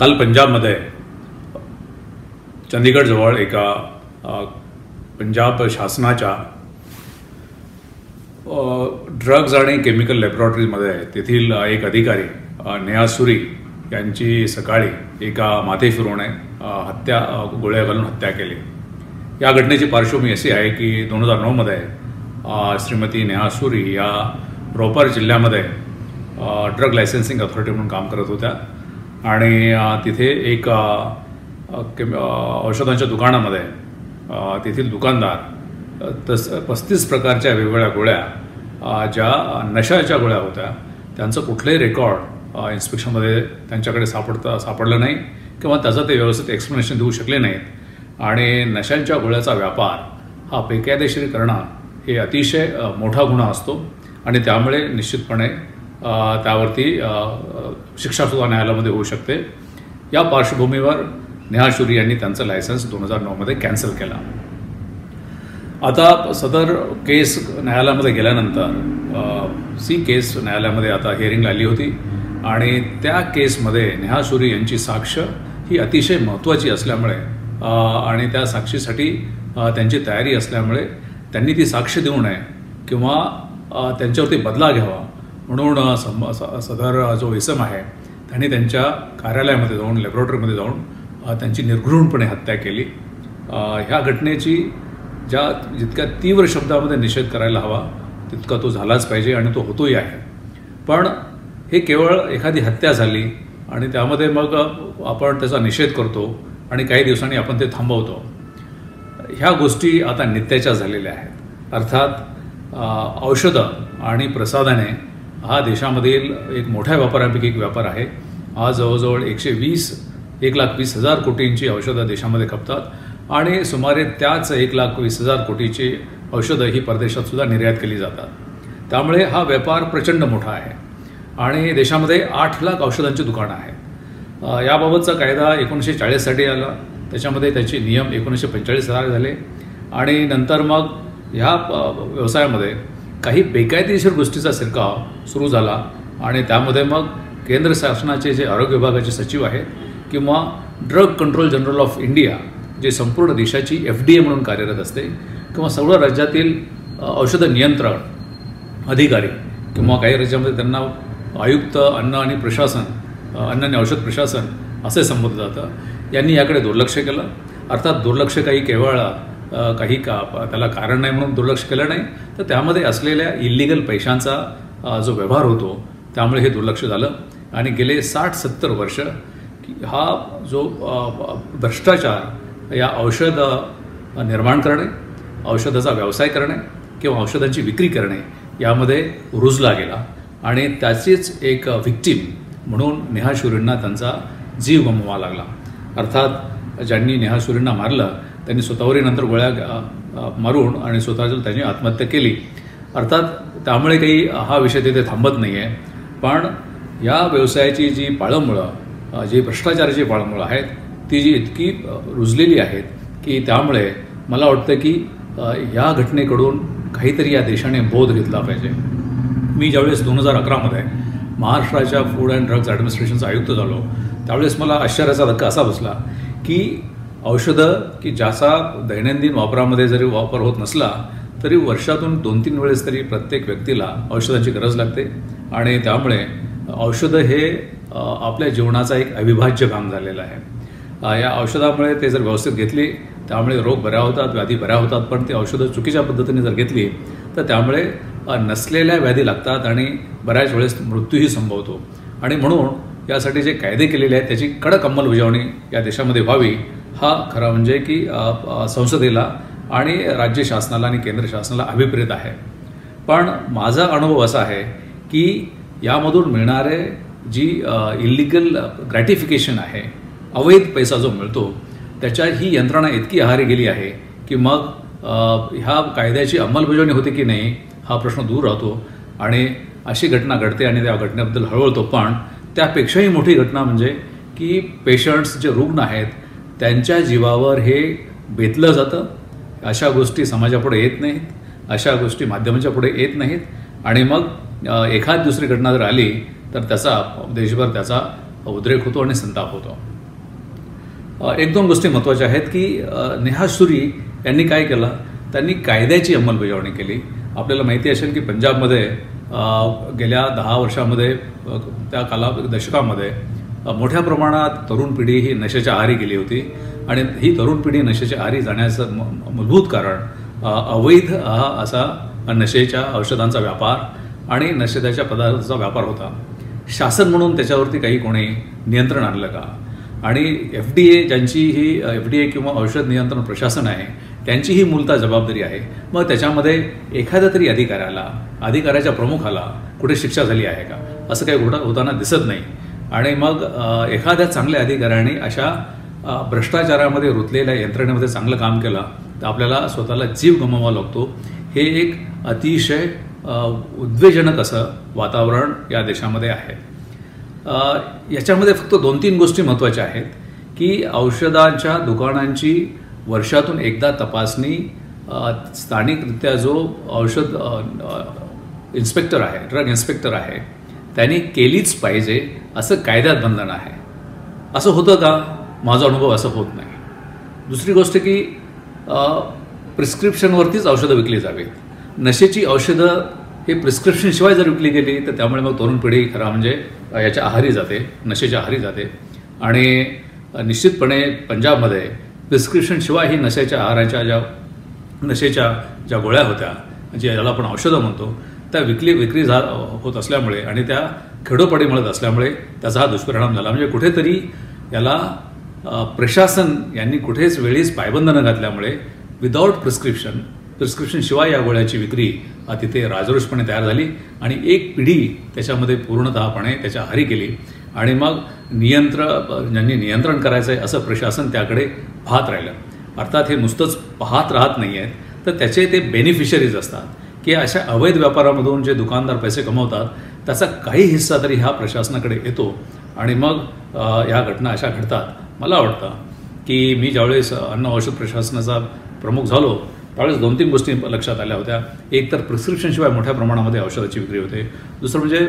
काल पंजाबमध्ये चंदीगडजवळ एका पंजाब शासनाच्या ड्रग्ज आणि केमिकल लॅबोरेटरीमध्ये तेथील एक अधिकारी नेहासुरी नेहा सुरी यांची सकाळी एका माथे फिरवणे हत्या गोळ्या घालून हत्या केली. या घटनेची पार्श्वभूमी अशी आहे की दोन हजार नऊमध्ये श्रीमती नेहा सुरी या रोपर जिल्ह्यामध्ये ड्रग लायसन्सिंग अथॉरिटी म्हणून काम करत होत्या. आणि तिथे एक केम- औषधांच्या दुकानामध्ये तेथील दुकानदार तस पस्तीस प्रकारच्या वेगवेगळ्या गोळ्या ज्या नशाच्या गोळ्या होत्या त्यांचं कुठलंही रेकॉर्ड इन्स्पेक्शनमध्ये त्यांच्याकडे सापडता सापडलं नाही किंवा त्याचं ते व्यवस्थित एक्सप्लेनेशन देऊ शकले नाहीत. आणि नशांच्या गोळ्याचा व्यापार हा बेकायदेशीर करणं हे अतिशय मोठा गुन्हा असतो. आणि त्यामुळे निश्चितपणे त्यावरती शिक्षासुद्धा न्यायालयामध्ये होऊ शकते. या पार्श्वभूमीवर नेहा शुरी यांनी त्यांचं लायसन्स दोन हजार नऊमध्ये कॅन्सल केला. आता सदर केस न्यायालयामध्ये गेल्यानंतर सी केस न्यायालयामध्ये आता हिअरिंग आली होती आणि त्या केसमध्ये नेहा शुरी यांची साक्ष ही अतिशय महत्त्वाची असल्यामुळे आणि त्या साक्षीसाठी त्यांची तयारी असल्यामुळे त्यांनी ती साक्ष देऊ नये किंवा त्यांच्यावरती बदला घ्यावा म्हणून सं सम स- सदर जो इसम आहे त्यांनी त्यांच्या कार्यालयामध्ये जाऊन लॅबोरेटरीमध्ये जाऊन त्यांची निर्घृणपणे हत्या केली. ह्या घटनेची ज्या जितक्या तीव्र शब्दामध्ये निषेध करायला हवा तितका तो झालाच पाहिजे आणि तो होतोही आहे. पण हे केवळ एखादी हत्या झाली आणि त्यामध्ये मग आपण त्याचा निषेध करतो आणि काही दिवसांनी आपण ते थांबवतो. ह्या गोष्टी आता नित्याच्या झालेल्या आहेत. अर्थात औषधं आणि प्रसादाने हा देशामधील एक मोठ्या व्यापारापैकी एक व्यापार आहे. आज जवळजवळ एकशे वीस एक लाख वीस हजार कोटींची औषधं देशामध्ये खपतात आणि सुमारे त्याच एक लाख वीस हजार कोटीची औषधं ही परदेशातसुद्धा निर्यात केली जातात. त्यामुळे हा व्यापार प्रचंड मोठा आहे आणि देशामध्ये आठ लाख औषधांची दुकानं आहेत. याबाबतचा कायदा एकोणीसशे चाळीससाठी आला. त्याच्यामध्ये त्याचे नियम एकोणीसशे पंचेचाळीस हजार झाले आणि नंतर मग ह्या व्यवसायामध्ये काही बेकायदेशीर गोष्टीचा शिरकाव सुरू झाला आणि त्यामध्ये मग केंद्र शासनाचे जे आरोग्य विभागाचे सचिव आहेत किंवा drug control general of India जे संपूर्ण देशाची एफ डी ए म्हणून कार्यरत असते किंवा सर्व राज्यातील औषध नियंत्रण अधिकारी किंवा काही राज्यामध्ये त्यांना आयुक्त अन्न आणि प्रशासन अन्न आणि औषध प्रशासन असे संबोधलं जातं. यांनी याकडे दुर्लक्ष केलं. अर्थात दुर्लक्ष काही केवळ काही का त्याला कारण नाही म्हणून दुर्लक्ष केलं नाही. तर त्यामध्ये असलेल्या इलिगल पैशांचा जो व्यवहार होतो त्यामुळे हे दुर्लक्ष झालं. आणि गेले साठ सत्तर वर्ष हा जो भ्रष्टाचार या औषध निर्माण करणे औषधाचा व्यवसाय करणे किंवा औषधांची विक्री करणे यामध्ये रुजला गेला. आणि त्याचीच एक व्हिक्टीम म्हणून नेहा शुरींना त्यांचा जीव गमवावा लागला. अर्थात ज्यांनी नेहा शुरींना मारलं त्यांनी स्वतःवरही नंतर गोळ्या मारून आणि स्वतःच्या त्यांनी आत्महत्या केली. अर्थात त्यामुळे काही हा विषय तिथे थांबत नाही आहे पण या व्यवसायाची जी पाळंमुळं जी भ्रष्टाचाराची पाळंमुळं आहेत ती जी इतकी रुजलेली आहेत की त्यामुळे मला वाटतं की या घटनेकडून काहीतरी या देशाने बोध घेतला पाहिजे. मी ज्यावेळेस दोन हजार अकरामध्ये महाराष्ट्राच्या फूड अँड ड्रग्ज ॲडमिनिस्ट्रेशनचा आयुक्त झालो त्यावेळेस मला आश्चर्याचा धक्का असा बसला की औषधं की ज्याचा दैनंदिन वापरामध्ये जरी वापर होत नसला तरी वर्षातून दोन तीन वेळेस तरी प्रत्येक व्यक्तीला औषधांची गरज लागते. आणि त्यामुळे औषधं हे आपल्या जीवनाचा एक अविभाज्य भाग झालेला आहे. या औषधामुळे ते जर व्यवस्थित घेतली त्यामुळे रोग बऱ्या होतात व्याधी बऱ्या होतात पण ती औषधं चुकीच्या पद्धतीने जर घेतली तर त्यामुळे नसलेल्या व्याधी लागतात आणि बऱ्याच वेळेस मृत्यूही संभवतो. आणि म्हणून यासाठी जे कायदे केलेले आहेत त्याची कडक अंमलबजावणी या देशामध्ये व्हावी हा खरा म्हणजे की संसदेला आणि राज्य शासनाला आणि केंद्र शासनाला अभिप्रेत आहे. पण माझा अनुभव असा आहे की यामधून मिळणारे जी इलिगल ग्रॅटिफिकेशन आहे अवैध पैसा जो मिळतो त्याच्या ही यंत्रणा इतकी आहारी गेली आहे की मग ह्या कायद्याची अंमलबजावणी होते की नाही हा प्रश्न दूर राहतो. आणि अशी घटना घडते आणि त्या घटनेबद्दल हळवळतो पण त्यापेक्षाही मोठी घटना म्हणजे की पेशंट्स जे रुग्ण आहेत त्यांच्या जीवावर हे बेतलं जातं. अशा गोष्टी समाजापुढे येत नाहीत. अशा गोष्टी माध्यमांच्या पुढे येत नाहीत. आणि मग एखाद दुसरी घटना जर आली तर त्याचा देशभर त्याचा उद्रेक होतो आणि संताप होतो. एक दोन गोष्टी महत्त्वाच्या आहेत की नेहा सुरी यांनी काय केलं? त्यांनी कायद्याची अंमलबजावणी केली. आपल्याला माहिती असेल की पंजाबमध्ये गेल्या दहा वर्षामध्ये त्या काला दशकामध्ये मोठ्या प्रमाणात तरुण पिढी ही नशेच्या आहारी गेली होती. आणि ही तरुण पिढी नशेच्या आहारी जाण्याचं मूलभूत कारण अवैध हा असा नशेच्या औषधांचा व्यापार आणि नशेदाच्या पदार्थाचा व्यापार होता. शासन म्हणून त्याच्यावरती काही कोणी नियंत्रण आणलं का? आणि एफ डी ए ज्यांची ही एफ डी ए किंवा औषध नियंत्रण प्रशासन आहे त्यांची ही मूलतः जबाबदारी आहे. मग त्याच्यामध्ये एखाद्या तरी अधिकाऱ्याला अधिकाऱ्याच्या प्रमुखाला कुठे शिक्षा झाली आहे का? असं काही होता होताना दिसत नाही. आणि मग एखाद्या चांगल्या अधिकाऱ्याने अशा भ्रष्टाचारामध्ये रुतलेल्या यंत्रणेमध्ये चांगलं काम केलं तर आपल्याला स्वतःला जीव गमवावा लागतो. हे एक अतिशय उद्वेजनक असं वातावरण या देशामध्ये आहे. याच्यामध्ये फक्त दोन तीन गोष्टी महत्त्वाच्या आहेत की औषधांच्या दुकानांची वर्षातून एकदा तपासणी स्थानिकरित्या जो औषध इन्स्पेक्टर आहे ड्रग इन्स्पेक्टर आहे त्यांनी केलीच पाहिजे असं कायद्यात बंधन आहे. असं होतं का? माझा अनुभव असं होत नाही. दुसरी गोष्ट की प्रिस्क्रिप्शनवरतीच औषधं विकली जावीत. नशेची औषधं हे प्रिस्क्रिप्शनशिवाय जर विकली गेली तर त्यामुळे मग तरुण पिढी खरा म्हणजे याच्या आहारी जाते नशेच्या आहारी जाते. आणि निश्चितपणे पंजाबमध्ये प्रिस्क्रिप्शनशिवाय ही नशेच्या आहाराच्या ज्या नशेच्या ज्या गोळ्या होत्या जे याला आपण औषधं म्हणतो त्या विकली विक्री झा होत असल्यामुळे आणि त्या खेडोपाडी मिळत असल्यामुळे त्याचा हा दुष्परिणाम झाला. म्हणजे कुठेतरी याला प्रशासन यांनी कुठेच वेळीच पायबंद न घातल्यामुळे विदाऊट प्रिस्क्रिप्शन प्रिस्क्रिप्शन शिवाय या गोळ्याची विक्री तिथे राजरोषपणे तयार झाली आणि एक पिढी त्याच्यामध्ये पूर्णतःपणे त्याच्या हारी केली आणि मग नियंत्रण ज्यांनी नियंत्रण करायचं आहे असं प्रशासन त्याकडे पाहत राहिलं. अर्थात हे नुसतंच पाहत राहत नाही आहेत तर त्याचे ते बेनिफिशरीज असतात. की अशा अवैध व्यापारामधून जे दुकानदार पैसे कमवतात त्याचा काही हिस्सा तरी ह्या प्रशासनाकडे येतो. आणि मग ह्या घटना अशा घडतात. मला वाटतं की मी ज्यावेळेस अन्न औषध प्रशासनाचा प्रमुख झालो त्यावेळेस दोन तीन गोष्टी लक्षात आल्या होत्या. एक तर प्रिस्क्रिप्शनशिवाय मोठ्या प्रमाणामध्ये औषधाची विक्री होते. दुसरं म्हणजे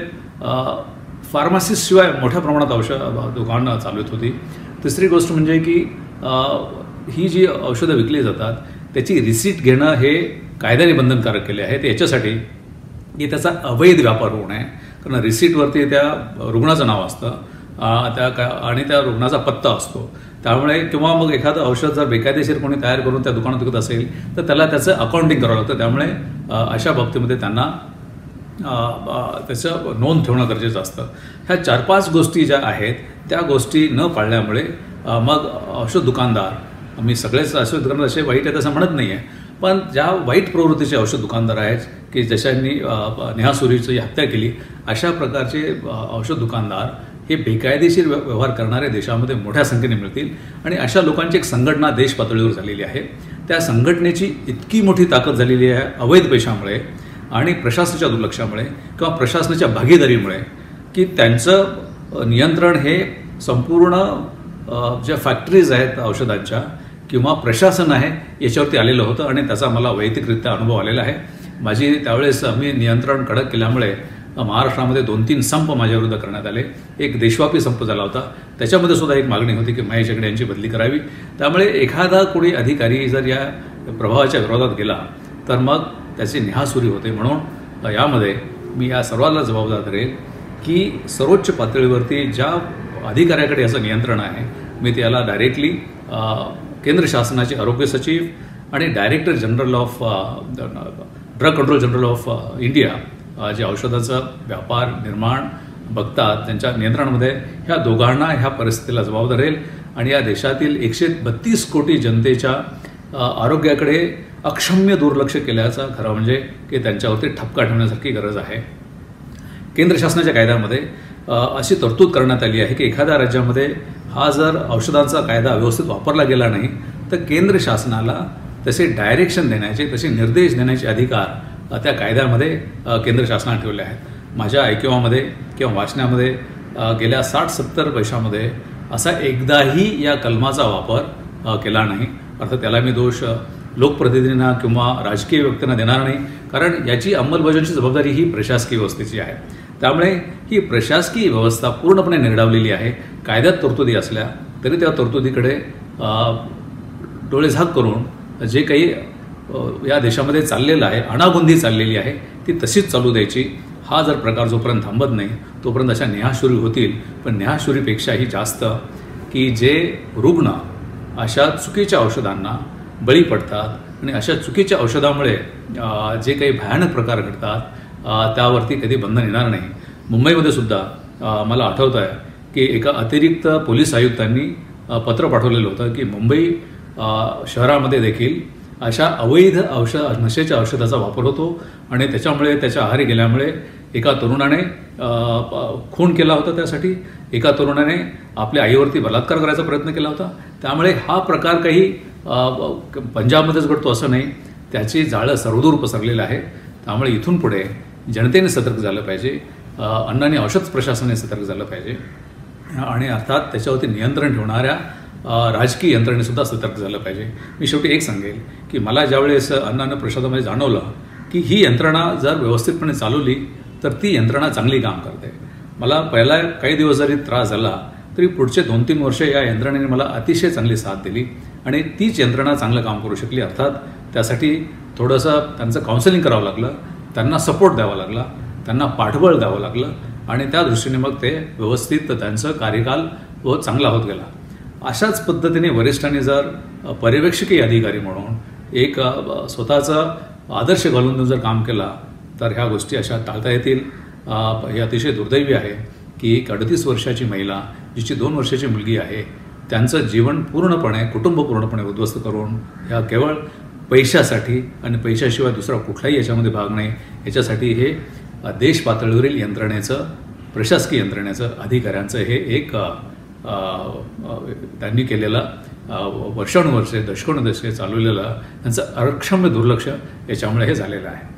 फार्मासिस्टशिवाय मोठ्या प्रमाणात औषध दुकानं चालवत होती. तिसरी गोष्ट म्हणजे की ही जी औषधं विकली जातात त्याची रिसीट घेणं हे कायद्याने बंधनकारक केले आहे ते याच्यासाठी की त्याचा अवैध व्यापार होऊ नये. कारण रिसीटवरती त्या रुग्णाचं नाव असतं. त्या का आणि त्या रुग्णाचा पत्ता असतो. त्यामुळे किंवा मग एखादं औषध जर बेकायदेशीर कोणी तयार करून त्या दुकानात विकत असेल तर त्याला त्याचं अकाउंटिंग करावं लागतं. त्यामुळे अशा बाबतीमध्ये त्यांना त्याचं नोंद ठेवणं गरजेचं असतं. ह्या चार पाच गोष्टी ज्या आहेत त्या गोष्टी न पाळल्यामुळे मग औषध दुकानदार मी सगळेच असे दुकानदार असे वाईट आहेत असं म्हणत नाही आहे पण ज्या वाईट प्रवृत्तीचे औषध दुकानदार आहेत की जशांनी नेहासुरीची हत्या केली अशा प्रकारचे औषध दुकानदार हे बेकायदेशीर व्यवहार करणाऱ्या देशामध्ये मोठ्या संख्येने मिळतील. आणि अशा लोकांची एक संघटना देश पातळीवर झालेली आहे. त्या संघटनेची इतकी मोठी ताकद झालेली आहे अवैध पैशामुळे आणि प्रशासनाच्या दुर्लक्षामुळे किंवा प्रशासनाच्या भागीदारीमुळे की त्यांचं नियंत्रण हे संपूर्ण ज्या फॅक्टरीज आहेत औषधांच्या किंवा प्रशासन आहे याच्यावरती आलेलं होतं आणि त्याचा मला वैयक्तिकरित्या अनुभव आलेला आहे. माझी त्यावेळेस मी नियंत्रण कडक केल्यामुळे महाराष्ट्रामध्ये दोन तीन संप माझ्याविरुद्ध करण्यात आले. एक देशव्यापी संप झाला होता. त्याच्यामध्ये सुद्धा एक मागणी होती की महेश हेगडे यांची बदली करावी. त्यामुळे एखादा कोणी अधिकारी जर या प्रभावाच्या विरोधात गेला तर मग त्याची निहासुरी होते. म्हणून यामध्ये मी या सर्वांना जबाबदार धरेल की सर्वोच्च पातळीवरती ज्या अधिकाऱ्याकडे याचं नियंत्रण आहे मी त्याला डायरेक्टली केंद्र शासनाचे आरोग्य सचिव आणि director general of drug control general of India जे औषधाचा व्यापार निर्माण बघतात त्यांच्या नियंत्रणामध्ये ह्या दोघांना ह्या परिस्थितीला जबाबदार राहील. आणि या देशातील एकशे बत्तीस कोटी जनतेच्या आरोग्याकडे अक्षम्य दुर्लक्ष केल्याचा खरं म्हणजे की त्यांच्यावरती ठपका ठेवण्यासारखी गरज आहे. केंद्र शासनाच्या कायद्यामध्ये अशी तरतूद करण्यात आली आहे की एखाद्या राज्यामध्ये हा जर औषधांचा कायदा व्यवस्थित वापरला गेला नाही तर केंद्र शासनाला तसे डायरेक्शन देण्याचे तसे निर्देश देण्याचे अधिकार त्या कायद्यामध्ये केंद्र शासनाने ठेवले आहेत. माझ्या ऐकिवामध्ये किंवा वाचण्यामध्ये गेल्या साठ सत्तर वर्षामध्ये असा एकदाही या कलमाचा वापर केला नाही. अर्थात त्याला मी दोष लोकप्रतिनिधींना किंवा राजकीय व्यक्तींना देणार नाही कारण याची अंमलबजावणीची जबाबदारी ही प्रशासकीय व्यवस्थेची आहे. त्यामुळे ही प्रशासकीय व्यवस्था पूर्णपणे निगडावलेली आहे. कायद्यात तरतुदी असल्या तरी त्या तरतुदीकडे डोळेझाक करून जे काही या देशामध्ये चाललेलं आहे अणागुंदी चाललेली आहे ती तशीच चालू द्यायची. हा जर प्रकार जोपर्यंत थांबत नाही तोपर्यंत अशा नेहाशुरी होतील. पण नेहाशुरीपेक्षाही जास्त की जे रुग्ण अशा चुकीच्या औषधांना बळी पडतात आणि अशा चुकीच्या औषधामुळे जे काही भयानक प्रकार घडतात त्यावरती कधी बंधन येणार नाही. मुंबईमध्ये सुद्धा मला आठवतं आहे की एका अतिरिक्त पोलीस आयुक्तांनी पत्र पाठवलेलं होतं की मुंबई शहरामध्ये देखील अशा अवैध औषध नशेच्या औषधाचा वापर होतो आणि त्याच्यामुळे त्याच्या आहारी गेल्यामुळे एका तरुणाने खून केला होता त्यासाठी. एका तरुणाने आपल्या आईवरती बलात्कार करायचा प्रयत्न केला होता. त्यामुळे हा प्रकार काही पंजाबमध्येच घडतो असं नाही. त्याची जाळं सर्वदूर पसरलेलं आहे. त्यामुळे इथून पुढे जनतेने सतर्क झालं पाहिजे अन्न आणि औषध प्रशासनाने सतर्क झालं पाहिजे. आणि अर्थात त्याच्यावरती नियंत्रण ठेवणाऱ्या राजकीय यंत्रणेसुद्धा सतर्क झालं पाहिजे. मी शेवटी एक सांगेल की मला ज्यावेळेस अन्न अन्न प्रसादामध्ये जाणवलं की ही यंत्रणा जर व्यवस्थितपणे चालवली तर ती यंत्रणा चांगली काम करते. मला पहिला काही दिवस जरी त्रास झाला तरी पुढचे दोन तीन वर्ष या यंत्रणेने मला अतिशय चांगली साथ दिली आणि तीच यंत्रणा चांगलं काम करू शकली. अर्थात त्यासाठी थोडंसं त्यांचं काउन्सिलिंग करावं लागलं. त्यांना सपोर्ट द्यावा लागला त्यांना पाठबळ द्यावं लागलं आणि त्या दृष्टीने मग ते व्यवस्थित त्यांचं कार्यकाल व चांगला होत गेला. अशाच पद्धतीने वरिष्ठांनी जर पर्यवेक्षकीय अधिकारी म्हणून एक स्वतःचा आदर्श घालून जर काम केला तर ह्या गोष्टी अशा टाळता येतील. हे अतिशय दुर्दैवी आहे की एक अडतीस वर्षाची महिला जिची दोन वर्षाची मुलगी आहे त्यांचं जीवन पूर्णपणे कुटुंब पूर्णपणे उद्ध्वस्त करून ह्या केवळ पैशासाठी आणि पैशाशिवाय दुसरा कुठलाही याच्यामध्ये भाग नाही. याच्यासाठी हे देश पातळीवरील यंत्रणेचं प्रशासकीय यंत्रणेचं अधिकाऱ्यांचं हे एक त्यांनी केलेलं वर्षानुवर्षे दशकोनदशके चालवलेलं त्यांचं अक्षम्य दुर्लक्ष याच्यामुळे हे झालेलं आहे.